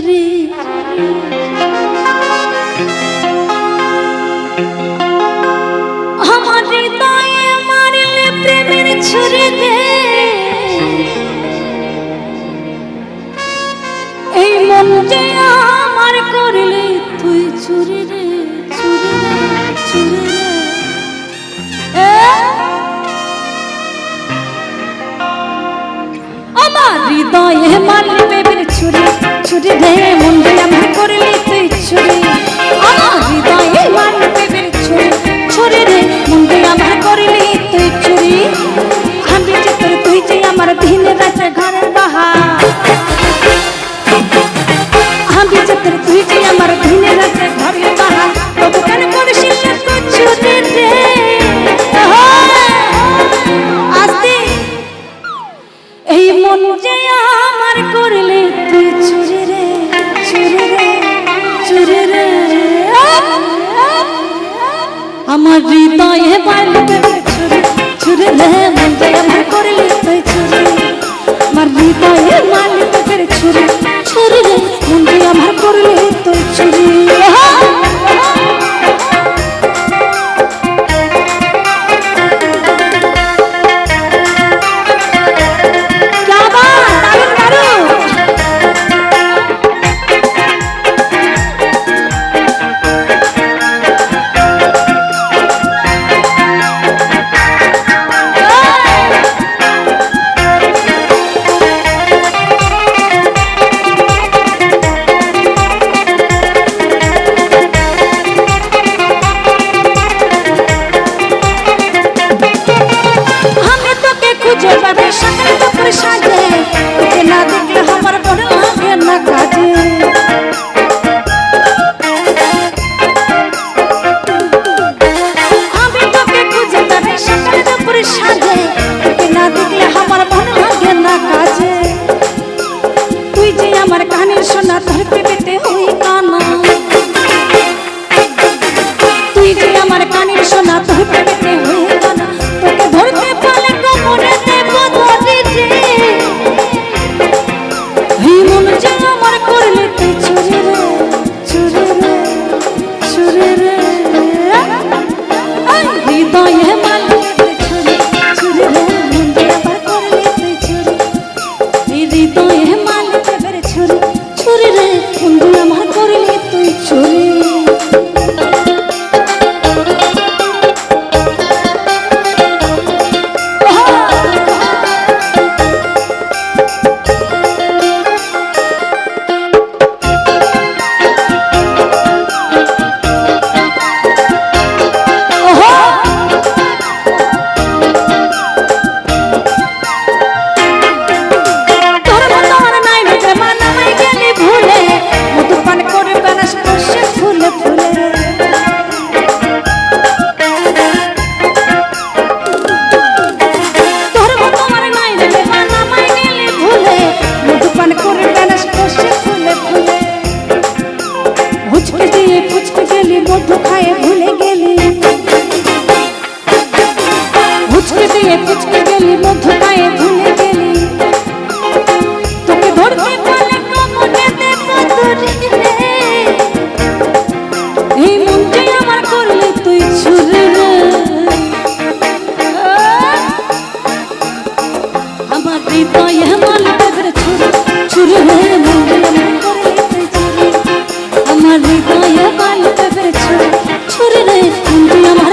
দূরে আমার হৃদয়ে মারলে আমার করলে তুই চুরি রে। ছুরি রে মুন্ডলা করলি তুই ছুরি আমার হৃদয়ে বাড়বে ছুরি ছুরি রে মন জায়গা করলি তুই ছুরি। আমার হৃদয়ে মারলি তোকে ছুরি ছুরি சுருளு আমার হৃদয়ে বান্ধবেছ ছুরি নেই কিন্তু আমার